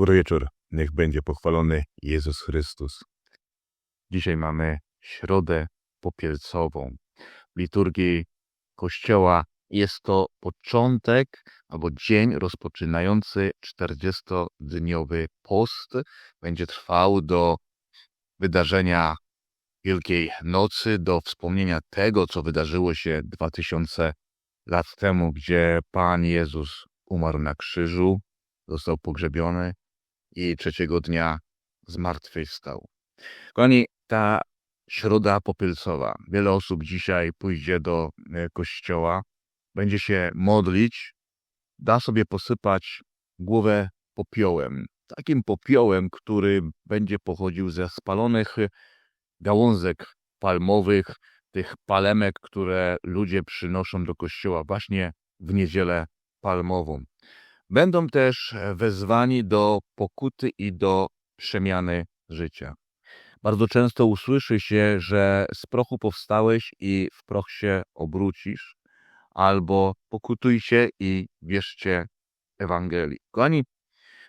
Dobry wieczór. Niech będzie pochwalony Jezus Chrystus. Dzisiaj mamy środę popielcową. W liturgii Kościoła jest to początek albo dzień rozpoczynający 40-dniowy post. Będzie trwał do wydarzenia Wielkiej Nocy, do wspomnienia tego, co wydarzyło się 2000 lat temu, gdzie Pan Jezus umarł na krzyżu, został pogrzebiony i trzeciego dnia zmartwychwstał. Kochani, ta środa popielcowa. Wiele osób dzisiaj pójdzie do e, kościoła, będzie się modlić, da sobie posypać głowę popiołem. Takim popiołem, który będzie pochodził ze spalonych gałązek palmowych, tych palemek, które ludzie przynoszą do kościoła właśnie w niedzielę palmową. Będą też wezwani do pokuty i do przemiany życia. Bardzo często usłyszy się, że z prochu powstałeś i w proch się obrócisz, albo pokutujcie i wierzcie Ewangelii. Kochani,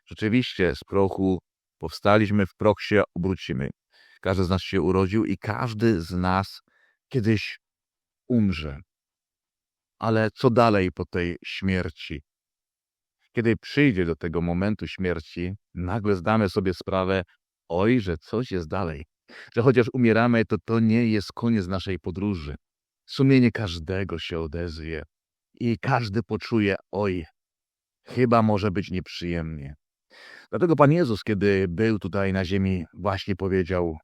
rzeczywiście z prochu powstaliśmy, w proch się obrócimy. Każdy z nas się urodził i każdy z nas kiedyś umrze. Ale co dalej po tej śmierci? Kiedy przyjdzie do tego momentu śmierci, nagle zdamy sobie sprawę, oj, że coś jest dalej. Że chociaż umieramy, to to nie jest koniec naszej podróży. Sumienie każdego się odezwie i każdy poczuje, oj, chyba może być nieprzyjemnie. Dlatego Pan Jezus, kiedy był tutaj na ziemi, właśnie powiedział: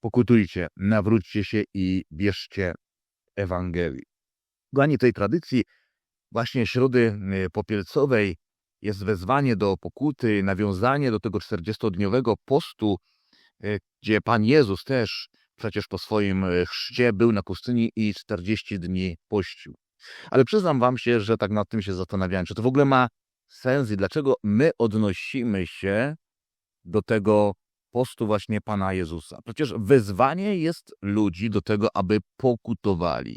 Pokutujcie, nawróćcie się i bierzcie Ewangelii. Głanie tej tradycji, właśnie środy y, popielcowej, jest wezwanie do pokuty, nawiązanie do tego 40-dniowego postu, e, gdzie Pan Jezus też przecież po swoim e, chrzcie był na pustyni i 40 dni pościł. Ale przyznam wam się, że tak nad tym się zastanawiałem, czy to w ogóle ma sens i dlaczego my odnosimy się do tego postu właśnie Pana Jezusa. Przecież wezwanie jest ludzi do tego, aby pokutowali.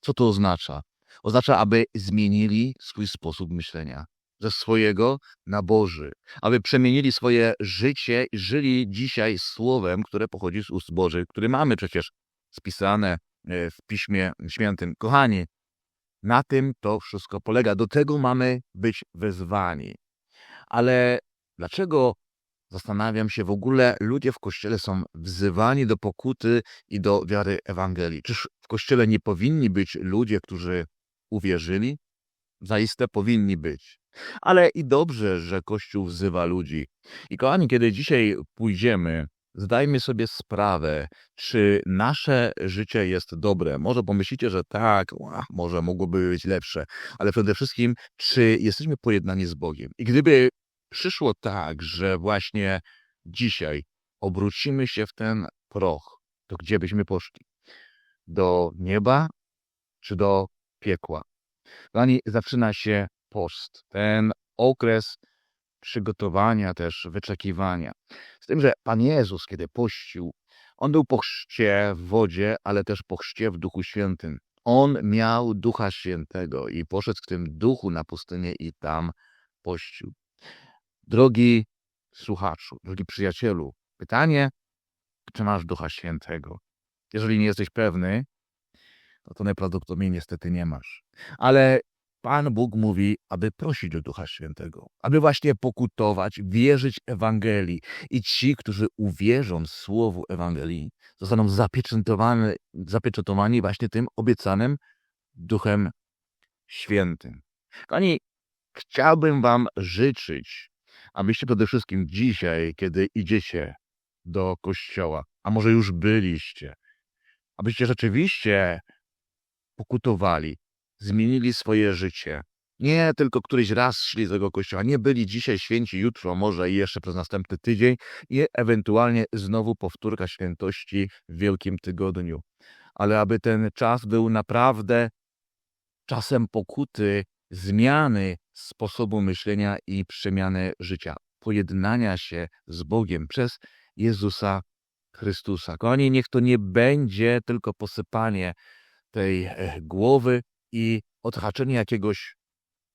Co to oznacza? Oznacza, aby zmienili swój sposób myślenia ze swojego na Boży, aby przemienili swoje życie i żyli dzisiaj słowem, które pochodzi z ust Bożych, który mamy przecież spisane e, w Piśmie Świętym. Kochani, na tym to wszystko polega. Do tego mamy być wezwani. Ale dlaczego, zastanawiam się, w ogóle ludzie w Kościele są wzywani do pokuty i do wiary Ewangelii? Czyż w Kościele nie powinni być ludzie, którzy uwierzyli? Zaiste powinni być. Ale i dobrze, że Kościół wzywa ludzi. I kochani, kiedy dzisiaj pójdziemy, zdajmy sobie sprawę, czy nasze życie jest dobre. Może pomyślicie, że tak, może mogłoby być lepsze, ale przede wszystkim, czy jesteśmy pojednani z Bogiem. I gdyby przyszło tak, że właśnie dzisiaj obrócimy się w ten proch, to gdzie byśmy poszli? Do nieba czy do piekła? Kochani, zaczyna się post, ten okres przygotowania, też wyczekiwania. Z tym, że Pan Jezus, kiedy pościł, on był po chrzcie w wodzie, ale też po chrzcie w Duchu Świętym. On miał Ducha Świętego i poszedł w tym duchu na pustynię i tam pościł. Drogi słuchaczu, drogi przyjacielu, pytanie, czy masz Ducha Świętego? Jeżeli nie jesteś pewny, no to najprawdopodobniej niestety nie masz. Ale Pan Bóg mówi, aby prosić o Ducha Świętego, aby właśnie pokutować, wierzyć Ewangelii. I ci, którzy uwierzą słowu Ewangelii, zostaną zapieczętowani, właśnie tym obiecanym Duchem Świętym. Kochani, chciałbym Wam życzyć, abyście przede wszystkim dzisiaj, kiedy idziecie do kościoła, a może już byliście, abyście rzeczywiście pokutowali, zmienili swoje życie. Nie tylko któryś raz szli z tego kościoła, nie byli dzisiaj święci, jutro może i jeszcze przez następny tydzień i ewentualnie znowu powtórka świętości w Wielkim Tygodniu. Ale aby ten czas był naprawdę czasem pokuty, zmiany sposobu myślenia i przemiany życia, pojednania się z Bogiem przez Jezusa Chrystusa. Kochani, niech to nie będzie tylko posypanie tej e, głowy i odhaczenie jakiegoś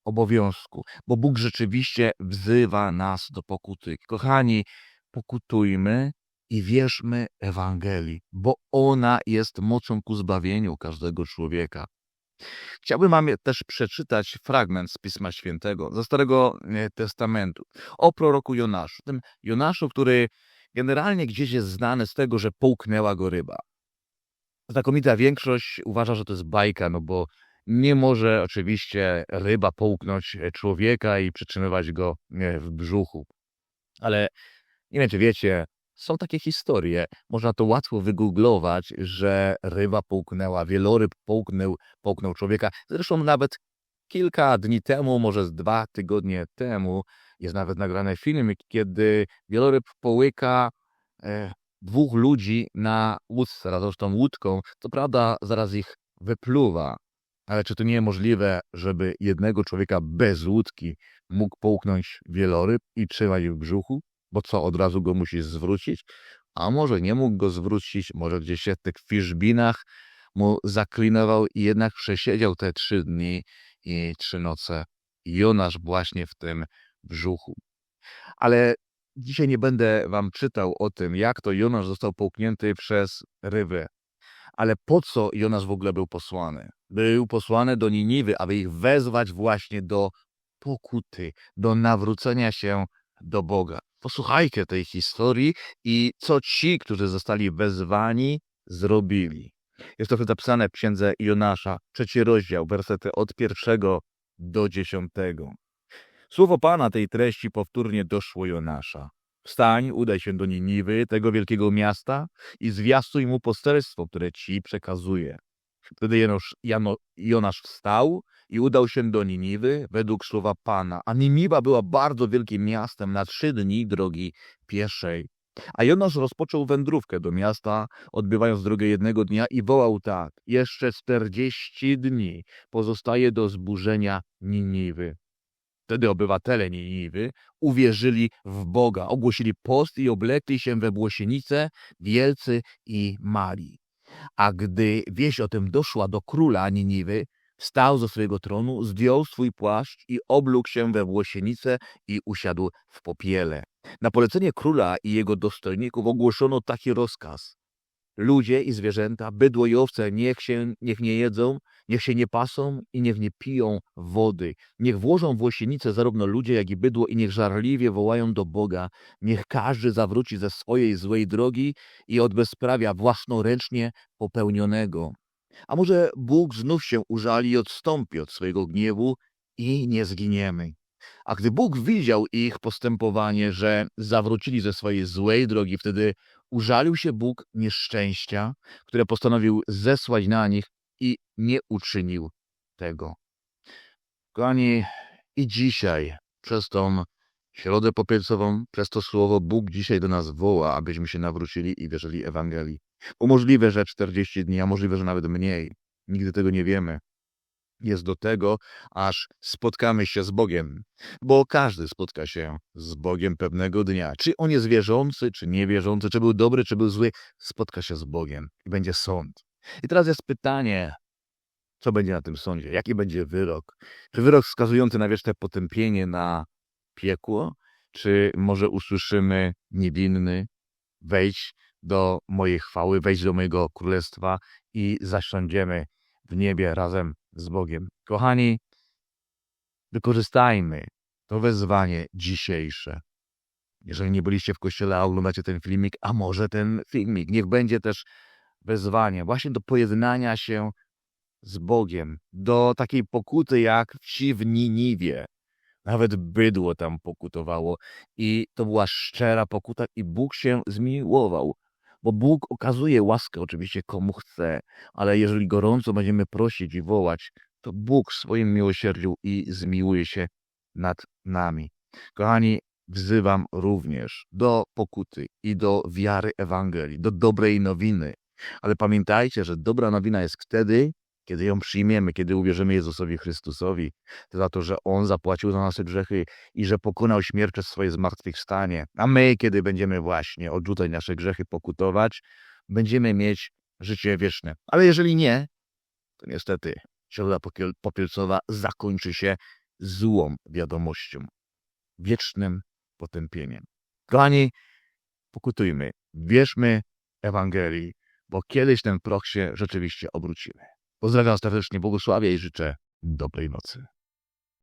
obowiązku, bo Bóg rzeczywiście wzywa nas do pokuty. Kochani, pokutujmy i wierzmy Ewangelii, bo ona jest mocą ku zbawieniu każdego człowieka. Chciałbym wam też przeczytać fragment z Pisma Świętego, ze Starego e, Testamentu, o proroku Jonaszu. Tym Jonaszu, który generalnie gdzieś jest znany z tego, że połknęła go ryba. Znakomita większość uważa, że to jest bajka, no bo nie może oczywiście ryba połknąć e, człowieka i przytrzymywać go e, w brzuchu. Ale nie wiem, czy wiecie, są takie historie, można to łatwo wygooglować, że ryba połknęła, wieloryb połknął, połknął człowieka. Zresztą nawet kilka dni temu, może z dwa tygodnie temu, jest nawet nagrany film, kiedy wieloryb połyka e, dwóch ludzi na łódce, razem z tą łódką. Co prawda zaraz ich wypluwa, ale czy to nie możliwe, żeby jednego człowieka bez łódki mógł połknąć wieloryb i trzymać w brzuchu? Bo co, od razu go musisz zwrócić? A może nie mógł go zwrócić, może gdzieś się w tych fiszbinach mu zaklinował i jednak przesiedział te trzy dni i trzy noce. Jonasz właśnie w tym brzuchu. Ale dzisiaj nie będę wam czytał o tym, jak to Jonasz został połknięty przez rybę. Ale po co Jonasz w ogóle był posłany? Był posłany do Niniwy, aby ich wezwać właśnie do pokuty, do nawrócenia się do Boga. Posłuchajcie tej historii i co ci, którzy zostali wezwani, zrobili. Jest to zapisane w księdze Jonasza, trzeci rozdział, wersety od pierwszego do dziesiątego. Słowo Pana tej treści powtórnie doszło Jonasza. Wstań, udaj się do Niniwy, tego wielkiego miasta i zwiastuj mu poselstwo, które ci przekazuje. Wtedy Janosz, Jano, Jonasz wstał i udał się do Niniwy według słowa Pana. A Niniwa była bardzo wielkim miastem na trzy dni drogi pieszej. A Jonasz rozpoczął wędrówkę do miasta, odbywając drogę jednego dnia i wołał tak. Jeszcze czterdzieści dni pozostaje do zburzenia Niniwy. Wtedy obywatele Niniwy uwierzyli w Boga, ogłosili post i oblekli się we włosienice wielcy i mali. A gdy wieść o tym doszła do króla Niniwy, wstał ze swojego tronu, zdjął swój płaszcz i oblógł się we włosienicę i usiadł w popiele. Na polecenie króla i jego dostojników ogłoszono taki rozkaz. Ludzie i zwierzęta, bydło i owce niech się niech nie jedzą, niech się nie pasą i niech nie piją wody. Niech włożą w łosienicę zarówno ludzie, jak i bydło i niech żarliwie wołają do Boga. Niech każdy zawróci ze swojej złej drogi i od bezprawia własnoręcznie popełnionego. A może Bóg znów się użali i odstąpi od swojego gniewu i nie zginiemy. A gdy Bóg widział ich postępowanie, że zawrócili ze swojej złej drogi, wtedy użalił się Bóg nieszczęścia, które postanowił zesłać na nich i nie uczynił tego. Kochani, i dzisiaj przez tą środę popielcową, przez to słowo Bóg dzisiaj do nas woła, abyśmy się nawrócili i wierzyli Ewangelii. Bo możliwe, że 40 dni, a możliwe, że nawet mniej. Nigdy tego nie wiemy. Jest do tego, aż spotkamy się z Bogiem. Bo każdy spotka się z Bogiem pewnego dnia. Czy on jest wierzący, czy niewierzący, czy był dobry, czy był zły, spotka się z Bogiem i będzie sąd. I teraz jest pytanie, co będzie na tym sądzie? Jaki będzie wyrok? Czy wyrok wskazujący na wieczne potępienie na piekło? Czy może usłyszymy niewinny, wejdź do mojej chwały, wejdź do mojego królestwa i zasiądziemy w niebie razem z Bogiem. Kochani, wykorzystajmy to wezwanie dzisiejsze. Jeżeli nie byliście w kościele, a oglądacie ten filmik, a może ten filmik, niech będzie też wezwanie właśnie do pojednania się z Bogiem, do takiej pokuty jak wsi w Niniwie. Nawet bydło tam pokutowało i to była szczera pokuta i Bóg się zmiłował. Bo Bóg okazuje łaskę oczywiście komu chce, ale jeżeli gorąco będziemy prosić i wołać, to Bóg w swoim miłosierdziu i zmiłuje się nad nami. Kochani, wzywam również do pokuty i do wiary Ewangelii, do dobrej nowiny. Ale pamiętajcie, że dobra nowina jest wtedy, kiedy ją przyjmiemy, kiedy uwierzymy Jezusowi Chrystusowi, za to, że On zapłacił za nasze grzechy i że pokonał śmierć przez swoje zmartwychwstanie. A my, kiedy będziemy właśnie odrzucać nasze grzechy, pokutować, będziemy mieć życie wieczne. Ale jeżeli nie, to niestety środa popielcowa zakończy się złą wiadomością, wiecznym potępieniem. Kochani, pokutujmy, wierzmy Ewangelii, bo kiedyś ten proch się rzeczywiście obrócimy. Pozdrawiam serdecznie, błogosławię i życzę dobrej nocy.